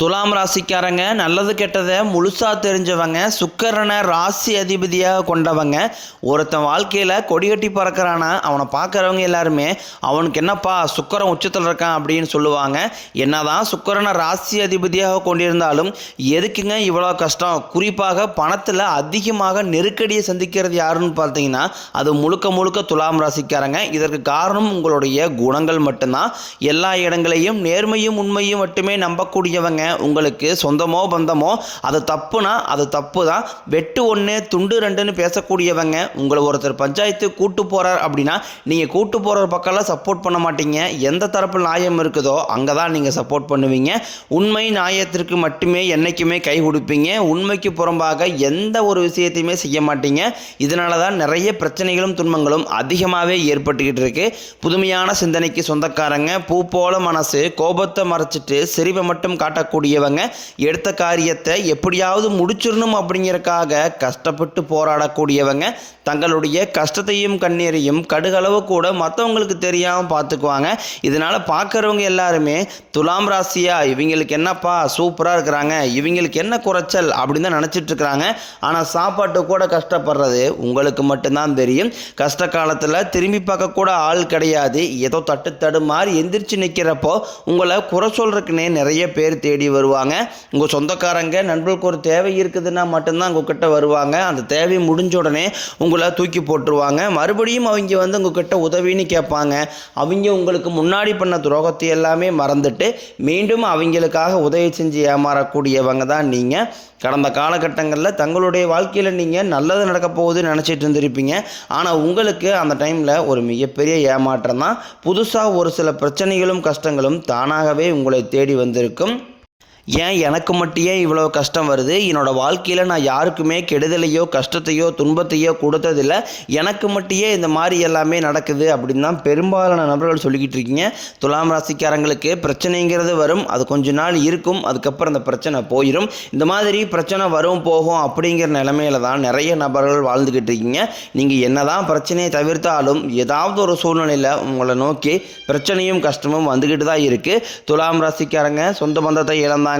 துலாம் ராசிக்காரங்க நல்லது கெட்டதை முழுசாக தெரிஞ்சவங்க சுக்கரனை ராசி அதிபதியாக கொண்டவங்க. ஒருத்தன் வாழ்க்கையில் கொடிகட்டி பறக்கிறானா அவனை பார்க்குறவங்க எல்லாருமே அவனுக்கு என்னப்பா சுக்கரன் உச்சத்தில் இருக்கான் அப்படின்னு சொல்லுவாங்க. என்னதான் சுக்கரனை ராசி அதிபதியாக கொண்டிருந்தாலும் எதுக்குங்க இவ்வளோ கஷ்டம்? குறிப்பாக பணத்தில் அதிகமாக நெருக்கடியை சந்திக்கிறது யாருன்னு பார்த்தீங்கன்னா அது முழுக்க முழுக்க துலாம் ராசிக்காரங்க. இதற்கு காரணம் உங்களுடைய குணங்கள் மட்டும்தான். எல்லா இடங்களையும் நேர்மையும் உண்மையும் மட்டுமே நம்பக்கூடியவங்க. உங்களுக்கு சொந்தமோ பந்தமோ அது தப்புனா அது தப்பு தான் வெட்டு ஒன்று துண்டு ரெண்டுன்னு பேசக்கூடியவங்க உங்களை ஒருத்தர் பஞ்சாயத்து கூட்டு போகிறார் அப்படின்னா நீங்கள் கூட்டு போகிற பக்கம்லாம் சப்போர்ட் பண்ண மாட்டீங்க. எந்த தரப்பு நியாயம் இருக்குதோ அங்கே தான் நீங்கள் சப்போர்ட் பண்ணுவீங்க. உண்மை நியாயத்திற்கு மட்டுமே என்றைக்குமே கை கொடுப்பீங்க. உண்மைக்கு புறம்பாக எந்த ஒரு விஷயத்தையுமே செய்ய மாட்டீங்க. இதனால தான் நிறைய பிரச்சனைகளும் துன்பங்களும் அதிகமாகவே ஏற்பட்டுக்கிட்டு இருக்கு. புதுமையான சிந்தனைக்கு சொந்தக்காரங்க பூ போல மனசு கோபத்தை மறைச்சிட்டு சிரிப்பை மட்டும் காட்டக்கூடிய காட்டக்கூடியவங்க எடுத்த காரியத்தை எப்படியாவது முடிச்சிடணும் அப்படிங்கிறக்காக கஷ்டப்பட்டு போராடக்கூடியவங்க தங்களுடைய கஷ்டத்தையும் கண்ணீரையும் கடுகளவு கூட மற்றவங்களுக்கு தெரியாமல் பார்த்துக்குவாங்க. இதனால் பார்க்குறவங்க எல்லாருமே துலாம் ராசியா இவங்களுக்கு என்னப்பா சூப்பராக இருக்கிறாங்க இவங்களுக்கு என்ன குறைச்சல் அப்படின்னு தான் நினச்சிட்டு இருக்கிறாங்க. ஆனால் சாப்பாட்டு கூட கஷ்டப்படுறது உங்களுக்கு மட்டும்தான் தெரியும். கஷ்ட காலத்தில் திரும்பி பார்க்கக்கூட ஆள் கிடையாது. ஏதோ தட்டு தடு மாதிரி எந்திரிச்சு நிற்கிறப்போ உங்களை குறை சொல்கிறதுக்குன்னே நிறைய பேர் தேடி வருவாங்க. உங்கள் சொந்தக்காரங்க நண்பர்களுக்கு ஒரு தேவை இருக்குதுன்னா மட்டும்தான் உங்ககிட்ட வருவாங்க. அந்த தேவை முடிஞ்ச உடனே உங்களை தூக்கி போட்டுருவாங்க. மறுபடியும் அவங்க வந்து உங்ககிட்ட உதவின்னு கேட்பாங்க. அவங்க உங்களுக்கு முன்னாடி பண்ண துரோகத்தை எல்லாமே மறந்துட்டு மீண்டும் அவங்களுக்காக உதவி செஞ்சு ஏமாறக்கூடியவங்க தான் நீங்கள் கடந்த காலகட்டங்களில் தங்களுடைய வாழ்க்கையில் நீங்கள் நல்லது நடக்க போகுதுன்னு நினச்சிட்டு இருந்திருப்பீங்க. ஆனால் உங்களுக்கு அந்த டைமில் ஒரு மிகப்பெரிய ஏமாற்றம் தான். புதுசாக ஒரு சில பிரச்சனைகளும் கஷ்டங்களும் தானாகவே உங்களை தேடி வந்திருக்கும். ஏன் எனக்கு மட்டும் ஏன் இவ்வளோ கஷ்டம் வருது? என்னோடய வாழ்க்கையில் நான் யாருக்குமே கெடுதலையோ கஷ்டத்தையோ துன்பத்தையோ கொடுத்ததில்ல. எனக்கு மட்டும் ஏன் இந்த மாதிரி எல்லாமே நடக்குது அப்படின்னு தான் பெரும்பாலான நபர்கள் சொல்லிக்கிட்டு இருக்கீங்க. துலாம் ராசிக்காரங்களுக்கு பிரச்சனைங்கிறது வரும். அது கொஞ்ச நாள் இருக்கும். அதுக்கப்புறம் அந்த பிரச்சனை போயிடும் இந்த மாதிரி பிரச்சனை வரும் போகும் அப்படிங்கிற நிலமையில தான் நிறைய நபர்கள் வாழ்ந்துக்கிட்டு இருக்கீங்க. நீங்கள் என்னதான் பிரச்சனையை தவிர்த்தாலும் ஏதாவது ஒரு சூழ்நிலையில் உங்களை நோக்கி பிரச்சனையும் கஷ்டமும் வந்துக்கிட்டு தான் இருக்குது துலாம் ராசிக்காரங்க சொந்த பந்தத்தை இழந்தாங்க.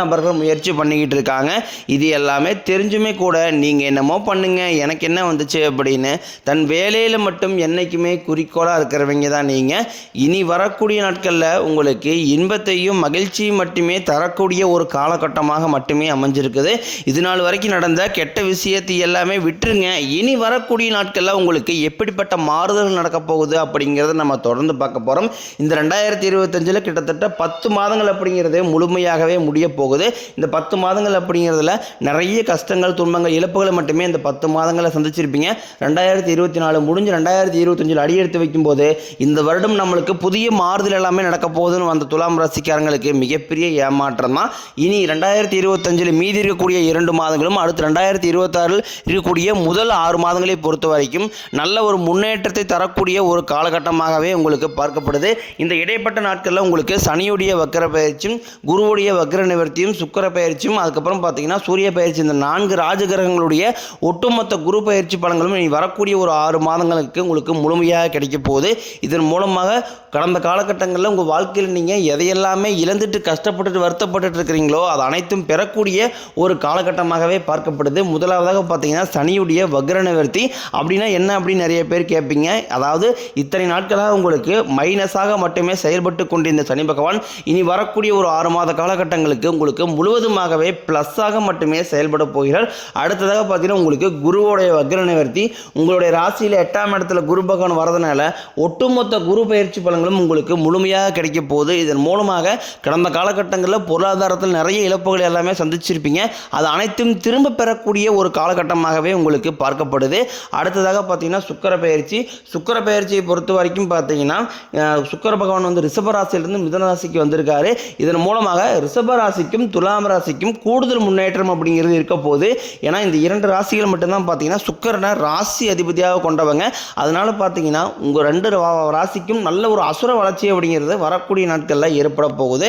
நபர்கள் முயற்சி பண்ணிக்கிட்டு இருக்காங்க. இது எல்லாமே தெரிஞ்சுமே கூட நீங்கள் என்னமோ பண்ணுங்க எனக்கு என்ன வந்துச்சு அப்படின்னு தன் வேலையில் மட்டும் என்னைக்குமே குறிக்கோளாக இருக்கிறவங்க தான் நீங்கள் இனி வரக்கூடிய நாட்களில் உங்களுக்கு இன்பத்தையும் மகிழ்ச்சியும் மட்டுமே தரக்கூடிய ஒரு காலகட்டமாக மட்டுமே அமைஞ்சிருக்குது. இது நாள் வரைக்கும் நடந்த கெட்ட விஷயத்தை எல்லாமே விட்டுருங்க. இனி வரக்கூடிய நாட்களில் உங்களுக்கு எப்படிப்பட்ட மாறுதல் நடக்க போகுது அப்படிங்கிறத நம்ம தொடர்ந்து பார்க்க போகிறோம் இந்த ரெண்டாயிரத்தி இருபத்தஞ்சில் கிட்டத்தட்ட பத்து மாதங்கள் அப்படிங்கிறது முழுமையாகவே முடிய போகுது. இந்த பத்து மாதங்கள் அப்படிங்கிறதுல நிறைய கஷ்டங்கள் துன்பங்கள் இழப்புகளை மட்டுமே இந்த பத்து மாதங்களை சந்திச்சிருப்பீங்க. ரெண்டாயிரத்தி இருபத்தி நாலு முடிஞ்சு ரெண்டாயிரத்தி இருபத்தஞ்சில் அடியெடுத்து வைக்கும்போது இந்த வருடம் நம்மளுக்கு புதிய மாறுதல் எல்லாமே நடக்க போகுதுன்னு வந்த துலாம் ராசிக்காரங்களுக்கு மிகப்பெரிய ஏமாற்றம் தான். இனி ரெண்டாயிரத்தி இருபத்தஞ்சில் மீதி இருக்கக்கூடிய இரண்டு மாதங்களும் அடுத்து ரெண்டாயிரத்தி இருபத்தாறில் இருக்கக்கூடிய முதல் ஆறு மாதங்களை பொறுத்த வரைக்கும் நல்ல ஒரு முன்னேற்றத்தை தரக்கூடிய ஒரு காலகட்டமாகவே உங்களுக்கு பார்க்கப்படுது. இந்த இடைப்பட்ட நாட்களில் உங்களுக்கு சனியுடைய வக்கர பயிற்சியும் குருவுடைய வக்கர நிவர்த்தியும் சுக்கர பயிற்சியும் அதுக்கப்புறம் பார்த்தீங்கன்னா சூரிய பயிற்சி. இந்த நான்கு ராஜகிரகங்களுடைய ஒட்டுமொத்த குரு பயிற்சி பலன்களும் இனி வரக்கூடிய ஒரு ஆறு மாதங்களுக்கு உங்களுக்கு முழுமையாக கிடைக்க போகுது. இதன் மூலமாக கடந்த காலகட்டங்களில் உங்கள் வாழ்க்கையில் நீங்கள் எதையெல்லாமே இழந்துட்டு கஷ்டப்பட்டுட்டு வருத்தப்பட்டுட்டு இருக்கிறீங்களோ அது அனைத்தும் பெறக்கூடிய ஒரு காலகட்டமாகவே பார்க்கப்படுது. முதலாவதாக பார்த்தீங்கன்னா சனியுடைய வக்ர நிவர்த்தி. அப்படின்னா என்ன அப்படின்னு நிறைய பேர் கேட்பீங்க. அதாவது இத்தனை நாட்களாக உங்களுக்கு மைனஸாக மட்டுமே செயல்பட்டு கொண்டிருந்த சனி பகவான் இனி வரக்கூடிய ஒரு ஆறு மாத காலகட்டங்களுக்கு உங்களுக்கு முழுவதுமாகவே ப்ளஸ்ஸாக மட்டுமே செயல்பட போகிறார். அடுத்ததாக பார்த்தீங்கன்னா உங்களுக்கு குருவோடைய வக்ர நிவர்த்தி. உங்களுடைய ராசியில் எட்டாம் இடத்துல குரு பகவான் வரதுனால ஒட்டுமொத்த குரு பயிற்சி பலன் பலன்களும் உங்களுக்கு முழுமையாக கிடைக்க போகுது. இதன் மூலமாக கடந்த காலகட்டங்களில் பொருளாதாரத்தில் நிறைய இழப்புகள் எல்லாமே சந்திச்சிருப்பீங்க. அது அனைத்தும் திரும்ப பெறக்கூடிய ஒரு காலகட்டமாகவே உங்களுக்கு பார்க்கப்படுது. அடுத்ததாக பார்த்தீங்கன்னா சுக்கர பயிற்சி. சுக்கர பயிற்சியை பொறுத்த வரைக்கும் பார்த்தீங்கன்னா சுக்கர பகவான் வந்து ரிஷப ராசியிலிருந்து மிதன ராசிக்கு வந்திருக்காரு. இதன் மூலமாக ரிஷப ராசிக்கும் துலாம் ராசிக்கும் கூடுதல் முன்னேற்றம் அப்படிங்கிறது இருக்க போகுது. ஏன்னா இந்த இரண்டு ராசிகள் மட்டும்தான் பார்த்தீங்கன்னா சுக்கரனை ராசி அதிபதியாக கொண்டவங்க. அதனால் பார்த்தீங்கன்னா உங்கள் ரெண்டு ராசிக்கும் நல்ல ஒரு அசுர வளர்ச்சி அப்படிங்கிறது வரக்கூடிய நாட்களில் ஏற்பட போகுது.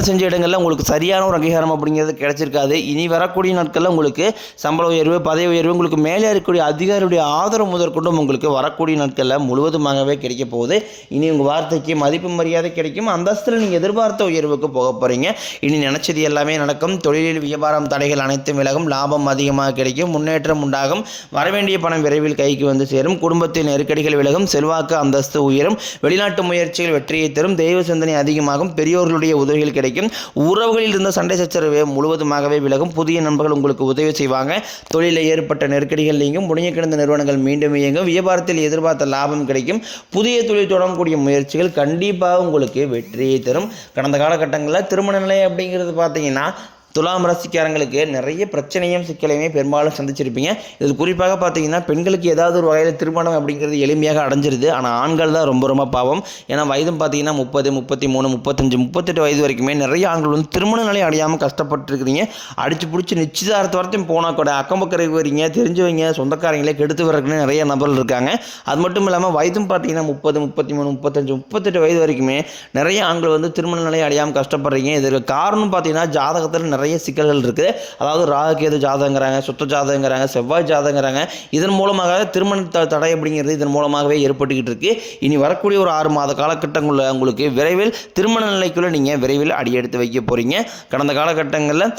செஞ்ச இடங்களில் உங்களுக்கு சரியான ஒரு அங்கீகாரம் அப்படிங்கிறது கிடைச்சிருக்காது. இனி வரக்கூடிய நாட்களில் உங்களுக்கு சம்பள உயர்வு பதவி உயர்வு உங்களுக்கு மேலே இருக்கக்கூடிய அதிகாரியுடைய ஆதரவு முதற்கொண்டும் உங்களுக்கு வரக்கூடிய நாட்களில் முழுவதுமாகவே கிடைக்க போகுது. இனி உங்கள் வார்த்தைக்கு மதிப்பு மரியாதை கிடைக்கும். அந்தஸ்தில் நீங்கள் எதிர்பார்த்த உயர்வுக்கு போக போகிறீங்க இனி நினச்சது எல்லாமே நடக்கும். தொழிலில் வியாபாரம் தடைகள் அனைத்தும் விலகும். லாபம் அதிகமாக கிடைக்கும். முன்னேற்றம் உண்டாகும். வரவேண்டிய பணம் விரைவில் கைக்கு வந்து சேரும். குடும்பத்தின் நெருக்கடிகள் விலகும். செல்வாக்கு அந்தஸ்து உயரும். வெளிநாட்டு முயற்சிகள் வெற்றியை தரும். தெய்வ சிந்தனை அதிகமாகும். பெரியோர்களுடைய உதவிகள் கிடைக்கும். உறவுகளில் இருந்த சண்டை சச்சரவு முழுவதுமாகவே விலகும். புதிய நண்பர்கள் உங்களுக்கு உதவி செய்வாங்க. தொழிலில் ஏற்பட்ட நெருக்கடிகள் நீங்கும். முடங்கி கிடந்த நிறுவனங்கள் மீண்டும் இயங்கும். வியாபாரத்தில் எதிர்பார்த்த லாபம் கிடைக்கும். புதிய தொழில் தொடங்கக்கூடிய முயற்சிகள் கண்டிப்பாக உங்களுக்கு வெற்றியை தரும். கடந்த காலகட்டங்களில் திருமண நிலை அப்படிங்கிறது பார்த்தீங்கன்னா துலாம் ராசிக்காரங்களுக்கு நிறைய பிரச்சனையும் சிக்கலையுமே பெரும்பாலும் சந்திச்சிருப்பீங்க. இதில் குறிப்பாக பார்த்தீங்கன்னா பெண்களுக்கு ஏதாவது ஒரு வகையில் திருமணம் அப்படிங்கிறது எளிமையாக அடைஞ்சிருது. ஆனால் ஆண்கள் தான் ரொம்ப ரொம்ப பாவம். ஏன்னா வயதும் பார்த்தீங்கன்னா முப்பது முப்பத்தி மூணு முப்பத்தஞ்சு முப்பத்தெட்டு வயது வரைக்குமே நிறைய ஆண்கள் வந்து திருமண நிலையம் அடையாமல் கஷ்டப்பட்டுருக்கிறீங்க. அடிச்சு பிடிச்சி நிச்சயதார்த்த வரைக்கும் போனால் கூட அக்கம் பக்கம் வரீங்க தெரிஞ்சவங்க சொந்தக்காரங்களே கெடுத்து வரக்குன்னு நிறைய நபர்கள் இருக்காங்க. அது மட்டும் இல்லாமல் வயதும் பார்த்தீங்கன்னா முப்பது முப்பத்தி மூணு முப்பத்தஞ்சு முப்பத்தெட்டு வயது வரைக்குமே நிறைய ஆண்கள் வந்து திருமண நிலையம் அடையாமல் கஷ்டப்படுறீங்க. இதற்கு காரணம் பார்த்தீங்கன்னா ஜாதகத்தில் நிறைய சிக்கல்கள் இருக்குது. அதாவது ராகுகேது ஜாதகங்கிறாங்க சுத்த ஜாதகங்கிறாங்க செவ்வாய் ஜாதகங்கிறாங்க. இதன் மூலமாக திருமண த- தடை அப்படிங்கிறது இதன் மூலமாகவே ஏற்பட்டுக்கிட்டு இருக்குது இனி வரக்கூடிய ஒரு ஆறு மாத காலகட்டங்களில் உங்களுக்கு விரைவில் திருமண நிலைக்குள்ளே நீங்கள் விரைவில் அடியெடுத்து வைக்க போகிறீங்க கடந்த காலகட்டங்களில்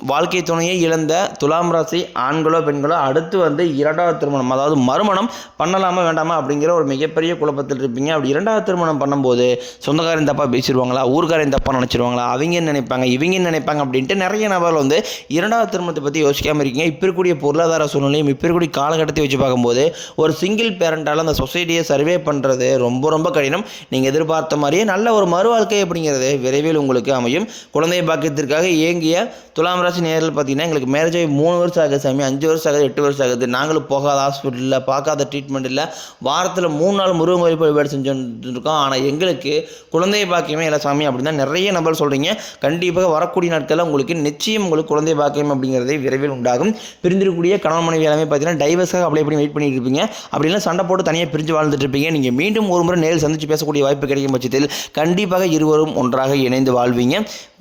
வாழ்க்கை துணையை இழந்த துலாம் ராசி ஆண்களோ பெண்களோ அடுத்து வந்து இரண்டாவது திருமணம் அதாவது மறுமணம் பண்ணலாமா வேண்டாமா அப்படிங்கிற ஒரு மிகப்பெரிய குழப்பத்தில் இருப்பீங்க. அப்படி இரண்டாவது திருமணம் பண்ணும்போது சொந்தக்காரன் தப்பாக பேசிடுவாங்களா ஊர்காரன் தப்பாக நினச்சிருவாங்களா அவங்க நினைப்பாங்க இவங்க நினைப்பாங்க அப்படின்ட்டு நிறைய நபர்கள் வந்து இரண்டாவது திருமணத்தை பற்றி யோசிக்காமல் இருக்கீங்க. இப்போ இருக்கக்கூடிய பொருளாதார சூழ்நிலையும் இப்போ இருக்கக்கூடிய காலகட்டத்தை வச்சு பார்க்கும்போது ஒரு சிங்கிள் பேரண்டால் அந்த சொசைட்டியை சர்வே பண்ணுறது ரொம்ப ரொம்ப கடினம். நீங்கள் எதிர்பார்த்த மாதிரியே நல்ல ஒரு மறுவாழ்க்கை அப்படிங்கிறது விரைவில் உங்களுக்கு அமையும். குழந்தை பாக்கியத்திற்காக இயங்கிய துலாம் ராசி நேரில் பார்த்தீங்கன்னா எங்களுக்கு மேரேஜ் ஆகி மூணு வருஷம் ஆகுது சாமி. அஞ்சு வருஷம் ஆகுது எட்டு வருஷம் ஆகுது. நாங்களும் போகாத ஹாஸ்பிட்டலில் பார்க்காத ட்ரீட்மெண்ட் இல்லை வாரத்தில் மூணு நாள் முருகன் கோயில் வழிபாடு செஞ்சுருக்கோம் ஆனால் எங்களுக்கு குழந்தை பாக்கியமே இல்லை சாமி அப்படின்னு தான் நிறைய நபர் சொல்கிறீங்க கண்டிப்பாக வரக்கூடிய நாட்களில் உங்களுக்கு நிச்சயம் உங்களுக்கு குழந்தை பாக்கியம் அப்படிங்கிறதே விரைவில் உண்டாகும். பிரிந்திருக்கக்கூடிய கணவன் மனைவி எல்லாமே பார்த்தீங்கன்னா டைவர்ஸாக அப்ளை பண்ணி வெயிட் பண்ணிட்டு இருப்பீங்க. அப்படிலாம் சண்டை போட்டு தனியாக பிரிஞ்சு வாழ்ந்துட்டு இருப்பீங்க. நீங்கள் மீண்டும் ஒரு முறை நேரில் சந்தித்து பேசக்கூடிய வாய்ப்பு கிடைக்கும் பட்சத்தில் கண்டிப்பாக இருவரும் ஒன்றாக இணைந்து வாழ்வீங்க.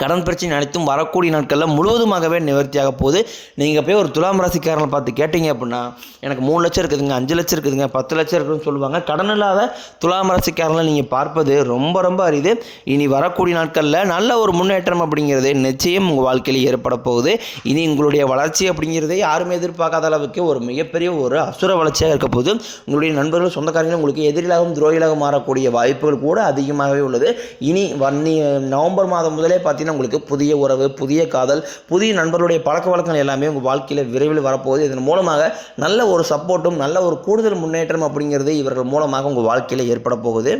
கடன் பிரச்சனை அனைத்தும் வரக்கூடிய நாட்களில் முழுவதுமாகவே நிவர்த்தியாக போகுது. நீங்கள் போய் ஒரு துலாம் ராசிக்காரனை பார்த்து கேட்டீங்க அப்படின்னா எனக்கு மூணு லட்சம் இருக்குதுங்க அஞ்சு லட்சம் இருக்குதுங்க பத்து லட்சம் இருக்குதுன்னு சொல்லுவாங்க. கடன் இல்லாத துலாம் ராசிக்காரனை நீங்கள் பார்ப்பது ரொம்ப ரொம்ப அரிது. இனி வரக்கூடிய நாட்களில் நல்ல ஒரு முன்னேற்றம் அப்படிங்கிறது நிச்சயம் உங்கள் வாழ்க்கையில் ஏற்பட போகுது. இனி உங்களுடைய வளர்ச்சி அப்படிங்கிறது யாருமே எதிர்பார்க்காத அளவுக்கு ஒரு மிகப்பெரிய ஒரு அசுர வளர்ச்சியாக இருக்க போது உங்களுடைய நண்பர்கள் சொந்தக்காரங்களும் உங்களுக்கு எதிரிலாகவும் துரோகிலாகவும் மாறக்கூடிய வாய்ப்புகள் கூட அதிகமாகவே உள்ளது. இனி வன்னி நவம்பர் மாதம் முதலே பார்த்தீங்கன்னா உங்களுக்கு புதிய உறவு புதிய காதல் புதிய நண்பர்களுடைய பழக்க வழக்கங்கள் எல்லாமே உங்கள் வாழ்க்கையில் விரைவில் வரப்போகுது. இதன் மூலமாக நல்ல ஒரு சப்போர்ட்டும் நல்ல ஒரு கூடுதல் முன்னேற்றம் அப்படிங்கிறது இவர்கள் மூலமாக உங்கள் வாழ்க்கையில் ஏற்பட போகுது.